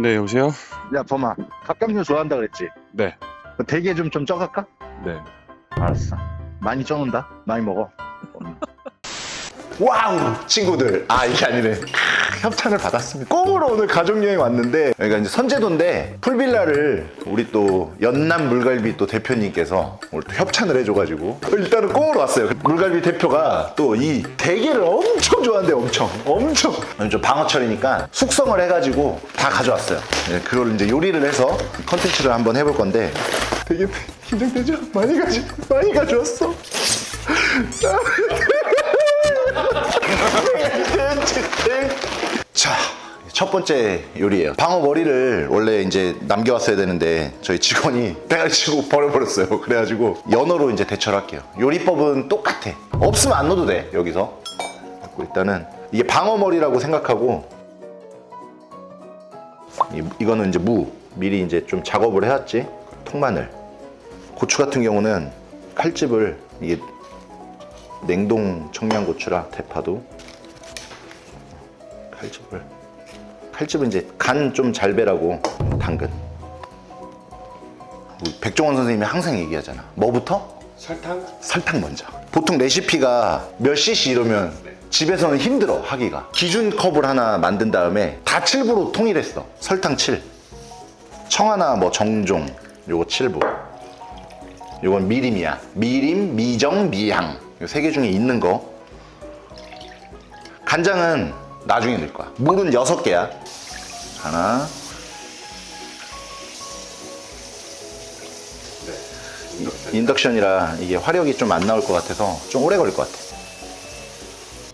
네, 여보세요? 야 범아 갑각류 좋아한다 그랬지? 네. 대게 좀 좀 쪄갈까? 네. 알았어 많이 쪄놓는다 많이 먹어 와우 친구들 아 이게 아니네 크, 협찬을 받았습니다. 꽁으로 오늘 가족여행 왔는데 여기가 이제 선제도인데 풀빌라를 우리 또 연남 물갈비 또 대표님께서 오늘 또 협찬을 해줘가지고 일단은 꽁으로 왔어요. 물갈비 대표가 또 이 대게를 엄청 좋아한대 엄청 엄청. 좀 방어철이니까 숙성을 해가지고 다 가져왔어요. 네, 그걸 이제 요리를 해서 컨텐츠를 한번 해볼 건데. 되게 긴장되죠? 많이 가지 많이 가져왔어 자, 첫 번째 요리예요. 방어 머리를 원래 이제 남겨왔어야 되는데 저희 직원이 치고 버려버렸어요. 그래가지고 연어로 이제 대처를 할게요. 요리법은 똑같아. 없으면 안 넣어도 돼, 여기서. 일단은 이게 방어 머리라고 생각하고 이, 이거는 이제 무. 미리 이제 좀 작업을 해왔지. 통마늘. 고추 같은 경우는 칼집을 이게 냉동 청양고추라 대파도 칼집을. 칼집은 이제 간 좀 잘 배라고 당근. 백종원 선생님이 항상 얘기하잖아. 뭐부터? 설탕? 설탕 먼저. 보통 레시피가 몇 cc 이러면 집에서는 힘들어 하기가. 기준 컵을 하나 만든 다음에 다 7부로 통일했어. 설탕 7 청하나 뭐 정종 요거 7부. 요건 미림이야. 미림, 미정, 미향. 요 세 개 중에 있는 거. 간장은 나중에 넣을 거야. 물은 6개야. 하나. 인덕션이라 이게 화력이 좀 안 나올 것 같아서 좀 오래 걸릴 것 같아.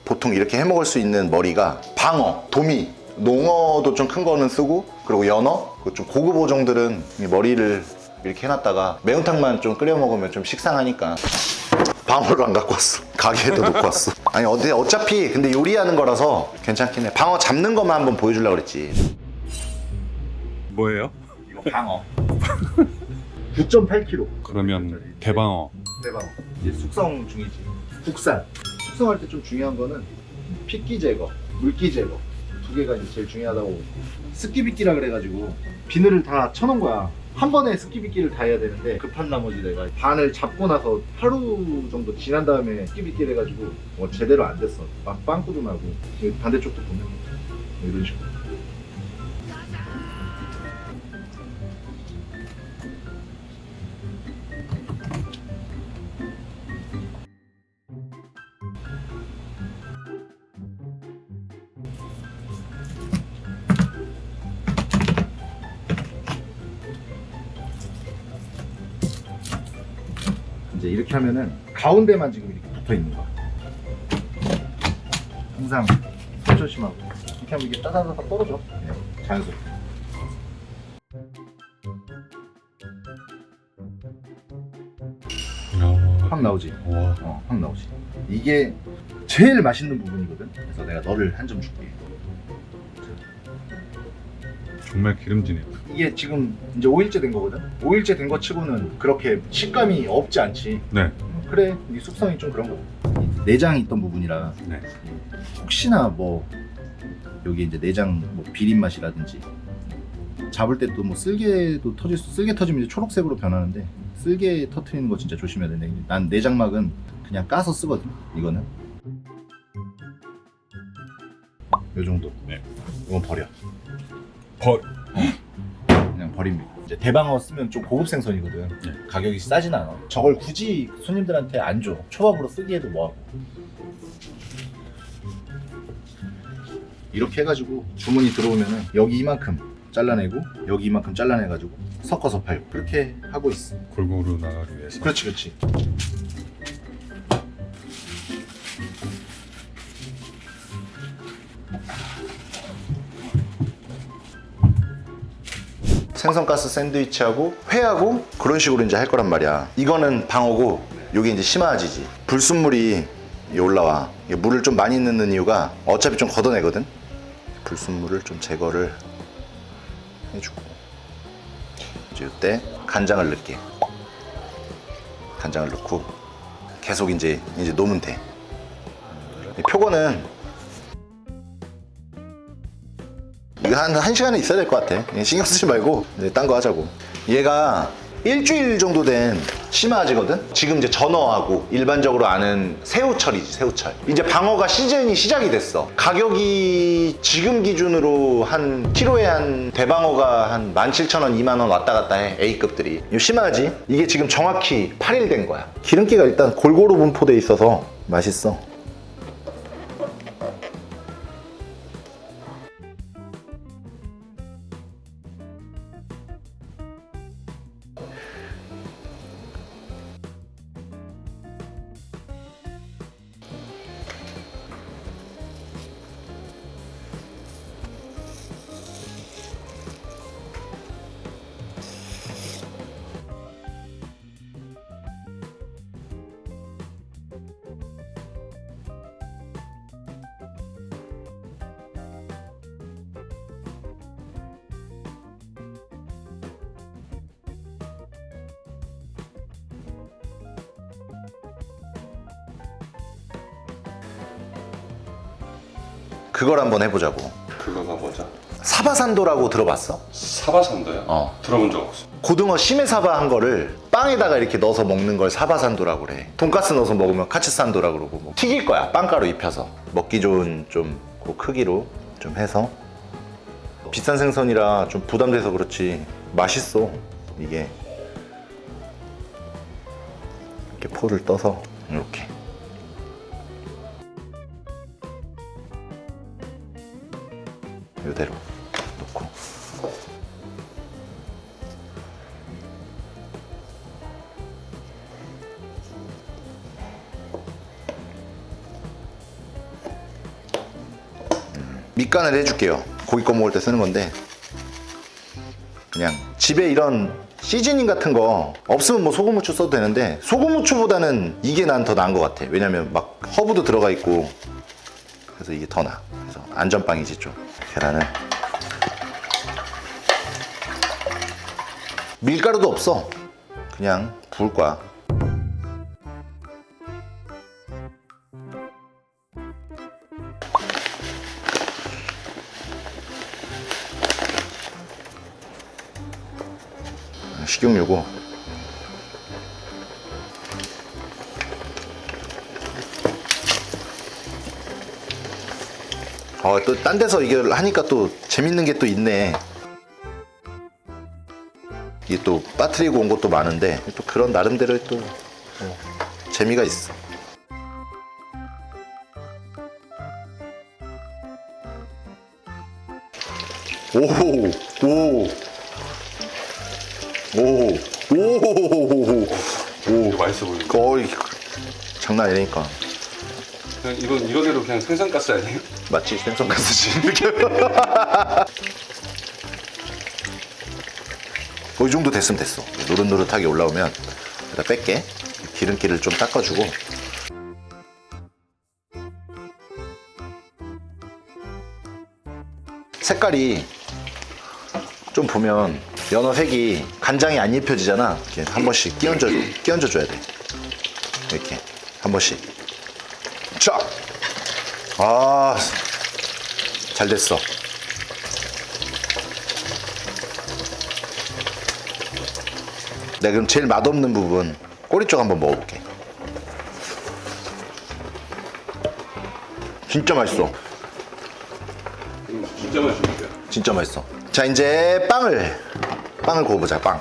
보통 이렇게 해 먹을 수 있는 머리가 방어, 도미, 농어도 좀 큰 거는 쓰고 그리고 연어, 그좀 고급 어종들은 이 머리를 이렇게 해놨다가 매운탕만 좀 끓여 먹으면 좀 식상하니까 방어를 안 갖고 왔어. 가게에도 놓고 왔어. 아니 어디 어차피 근데 요리하는 거라서 괜찮긴 해. 방어 잡는 것만 한번 보여주려 고 그랬지. 뭐예요? 이거 방어 9.8kg 그러면 대방어. 대방어 이제 숙성 중이지 국산 숙성할 때 좀 중요한 거는 핏기 제거 물기 제거 두 개가 이제 제일 중요하다고 습기빗기라 그래가지고 비늘을 다 쳐놓은 거야 한 번에 습기빗기를 다 해야 되는데 급한 나머지 내가 반을 잡고 나서 하루 정도 지난 다음에 습기빗기를 해가지고 뭐 제대로 안 됐어. 막 빵꾸도 나고 반대쪽도 보면 이런 식으로 이제 이렇게 하면은 가운데만 지금 이렇게 붙어 있는 거야. 항상 손 조심하고 이렇게 하면 이게 따다다다 떨어져. 네, 자연스럽게. 확 나오지. 와. 어, 확 나오지. 이게 제일 맛있는 부분이거든. 그래서 내가 너를 한 점 줄게. 정말 기름지네요. 이게 지금 이제 5일째 된 거거든. 5일째 된 거 치고는 그렇게 식감이 없지 않지. 네. 어, 그래, 이 숙성이 좀 그런 거. 이 내장이 있던 부분이라 네. 혹시나 뭐 여기 이제 내장 뭐 비린 맛이라든지 잡을 때 또 뭐 쓸개도 터질 수 쓸개 터지면 이제 초록색으로 변하는데 쓸개 터트리는 거 진짜 조심해야 되는데 난 내장막은 그냥 까서 쓰거든 이거는 요 정도 네. 이건 버려 버. 그냥 버립니다. 이제 대방어 쓰면 좀 고급 생선이거든. 네. 가격이 싸진 않아. 저걸 굳이 손님들한테 안 줘. 초밥으로 쓰기에도 뭐하고. 이렇게 해가지고 주문이 들어오면은 여기 이만큼 잘라내고 여기 이만큼 잘라내가지고 섞어서 팔고. 그렇게 하고 있어. 골고루 나가기 위해서. 그렇지 그렇지 생선가스 샌드위치하고 회하고 그런 식으로 이제 할 거란 말이야. 이거는 방어고 여기 이제 심화지지. 불순물이 이 올라와. 물을 좀 많이 넣는 이유가 어차피 좀 걷어내거든. 불순물을 좀 제거를 해주고 이제 이때 간장을 넣게. 간장을 넣고 계속 이제 이제 놓으면 돼. 이 표고는 한, 한 시간은 있어야 될 것 같아. 그냥 신경 쓰지 말고 이제 딴 거 하자고. 얘가 일주일 정도 된 심화지거든? 지금 이제 전어하고 일반적으로 아는 새우철이지, 새우철. 이제 방어가 시즌이 시작이 됐어. 가격이 지금 기준으로 한 키로에 한 대방어가 한 17,000원, 2만원 왔다 갔다 해. A급들이. 이 심하지? 이게 지금 정확히 8일 된 거야. 기름기가 일단 골고루 분포돼 있어서 맛있어. 그걸 한번 해보자고. 그거가 뭐죠? 사바산도라고 들어봤어? 사바산도요? 어. 들어본 적 없어. 고등어 심해사바 한 거를 빵에다가 이렇게 넣어서 먹는 걸 사바산도라고 그래. 돈가스 넣어서 먹으면 카츠산도라 그러고 뭐 튀길 거야. 빵가루 입혀서 먹기 좋은 좀그 크기로 좀 해서 비싼 생선이라 좀 부담돼서 그렇지 맛있어 이게 이렇게 포를 떠서 이렇게 이대로 놓고 밑간을 해줄게요. 고기 꺼 먹을 때 쓰는 건데 그냥 집에 이런 시즈닝 같은 거 없으면 뭐 소금 후추 써도 되는데 소금 후추보다는 이게 난 더 나은 것 같아. 왜냐면 막 허브도 들어가 있고 그래서 이게 더 나. 그래서 안전빵이지 좀. 계란을 밀가루도 없어. 그냥 부을 거야. 식용유고 어, 또 딴 데서 이걸 하니까 또 재밌는 게 또 있네. 이게 또 빠뜨리고 온 것도 많은데 또 그런 나름대로의 또 어, 재미가 있어. 오, 오, 오, 오, 오, 이거 맛있어 보이네. 거의 장난 아니니까. 이거 이거대로 그냥 생선가스 아니에요? 마치 생선가스지 이렇게. 어, 이 정도 됐으면 됐어. 노릇노릇하게 올라오면 여기다 뺄게. 기름기를 좀 닦아주고. 색깔이 좀 보면 연어 색이 간장이 안 입혀지잖아. 이렇게 한 번씩 끼얹어 끼얹어 줘야 돼. 이렇게 한 번씩. 쫙. 아, 잘 됐어. 내가 그럼 제일 맛없는 부분 꼬리 쪽 한번 먹어볼게. 진짜 맛있어. 진짜 맛있는데요. 진짜 맛있어. 자 이제 빵을 빵을 구워보자 빵.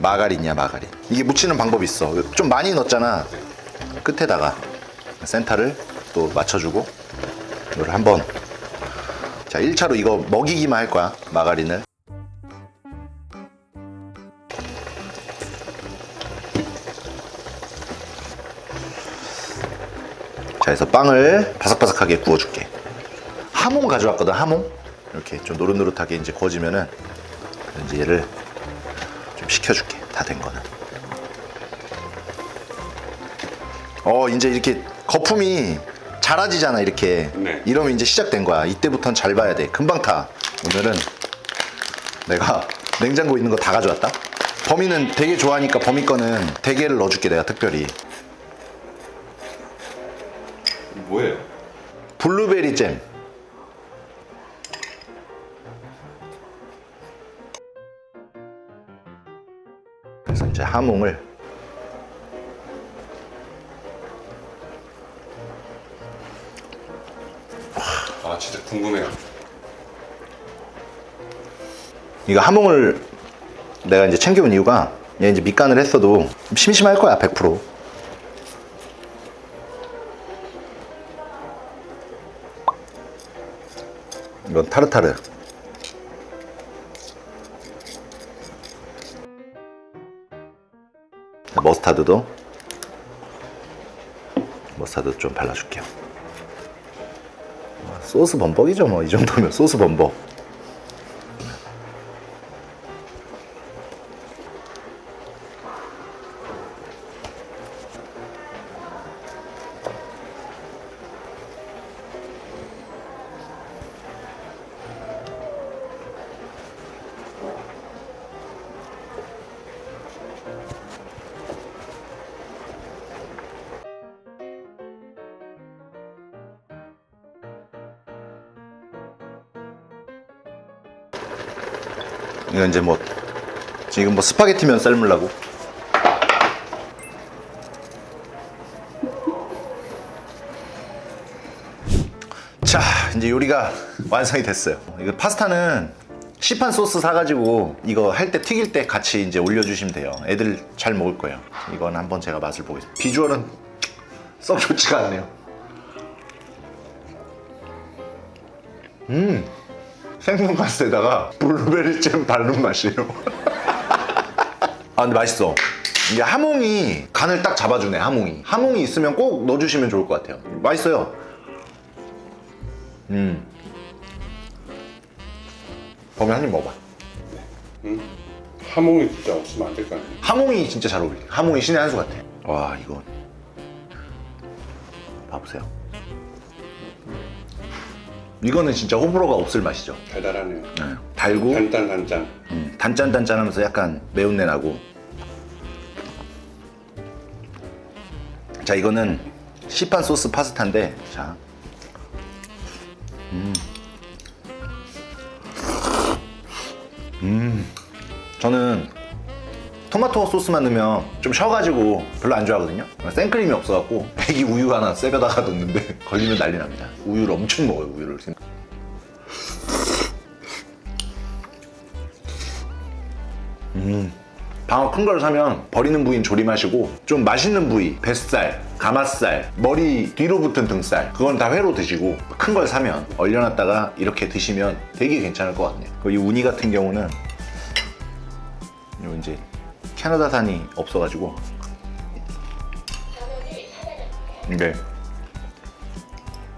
마가린이야 마가린. 이게 묻히는 방법이 있어. 좀 많이 넣었잖아. 끝에다가 센터를 또 맞춰주고 이거를 한번 자 1차로 이거 먹이기만 할 거야 마가린을. 자, 그래서 빵을 바삭바삭하게 구워줄게. 하몽 가져왔거든, 하몽. 이렇게 좀 노릇노릇하게 이제 구워지면은 이제 얘를 좀 식혀줄게. 다 된 거는. 어, 이제 이렇게 거품이 자라지잖아 이렇게. 네. 이러면 이제 시작된 거야. 이때부터는 잘 봐야 돼. 금방 타. 오늘은 내가 냉장고 있는 거 다 가져왔다. 범인은 되게 좋아하니까 범인 거는 대게를 넣어줄게 내가 특별히. 뭐예요? 블루베리 잼. 그래서 이제 하몽을 아 진짜 궁금해요. 이거 하몽을 내가 이제 챙겨온 이유가 얘 이제 밑간을 했어도 심심할 거야 100%. 이건 타르타르. 머스타드도 머스타드 좀 발라줄게요. 소스 범벅이죠 뭐 이 정도면 소스 범벅. 이건 이제 뭐 지금 뭐 스파게티면 삶으려고. 자 이제 요리가 완성이 됐어요. 이거 파스타는 시판 소스 사가지고 이거 할 때 튀길 때 같이 이제 올려주시면 돼요. 애들 잘 먹을 거예요. 이건 한번 제가 맛을 보겠습니다. 비주얼은 썩 좋지가 않네요. 음 생선가스에다가 블루베리 잼 바른 맛이에요. 아 근데 맛있어. 이게 하몽이 간을 딱 잡아주네 하몽이. 하몽이 있으면 꼭 넣어주시면 좋을 것 같아요. 맛있어요. 음. 범이 한입 먹어봐. 하몽이 진짜 없으면 안 될 거 아니에요. 하몽이 진짜 잘 어울려. 하몽이 신의 한 수 같아. 와 이거 봐보세요. 이거는 진짜 호불호가 없을 맛이죠. 달달하네요. 네. 달고 단단 단짠. 음, 단짠단짠하면서 약간 매운내 나고 자 이거는 시판 소스 파스타인데 자 음. 음. 저는 토마토 소스만 넣으면 좀 셔가지고 별로 안 좋아하거든요. 생크림이 없어갖고 애기 우유 하나 쎄려다가 넣는데 걸리면 난리 납니다. 우유를 엄청 먹어요 우유를. 방어 큰 걸 사면 버리는 부위는 조림하시고 좀 맛있는 부위 뱃살, 가마살, 머리 뒤로 붙은 등살 그건 다 회로 드시고 큰 걸 사면 얼려놨다가 이렇게 드시면 되게 괜찮을 것 같네요. 이 우니 같은 경우는 요 이제 캐나다산이 없어가지고. 이게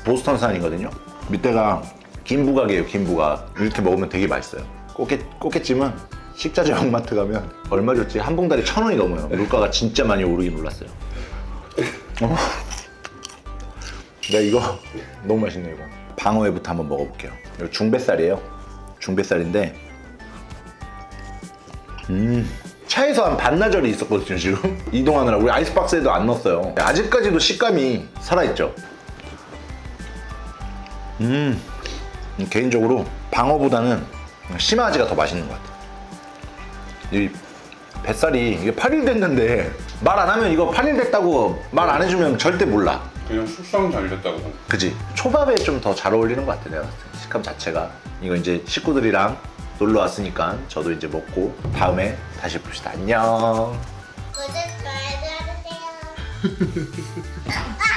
보스턴산이거든요. 밑에가 김부각이에요 김부각. 이렇게 먹으면 되게 맛있어요. 꽃게, 꽃게찜은 식자재 영마트 가면 얼마 줬지? 한 봉다리 천 원이 넘어요. 물가가 진짜 많이 오르긴 올랐어요. 어. 나 이거 너무 맛있네 이거. 방어회부터 한번 먹어볼게요. 이거 중뱃살이에요. 중뱃살인데 음 차에서 한 반나절이 있었거든요 지금. 이동하느라 우리 아이스박스에도 안 넣었어요. 아직까지도 식감이 살아있죠? 음. 개인적으로 방어보다는 심화지가 더 맛있는 것 같아요. 이 뱃살이 이게 8일 됐는데 말 안 하면 이거 8일 됐다고 말 안 해주면 절대 몰라. 그냥 숙성 잘 됐다고. 그지? 초밥에 좀 더 잘 어울리는 것 같아 내가 봤을 때. 식감 자체가. 이거 이제 식구들이랑 놀러 왔으니까 저도 이제 먹고 다음에 다시 봅시다 안녕 구독, 좋아요 눌러주세요.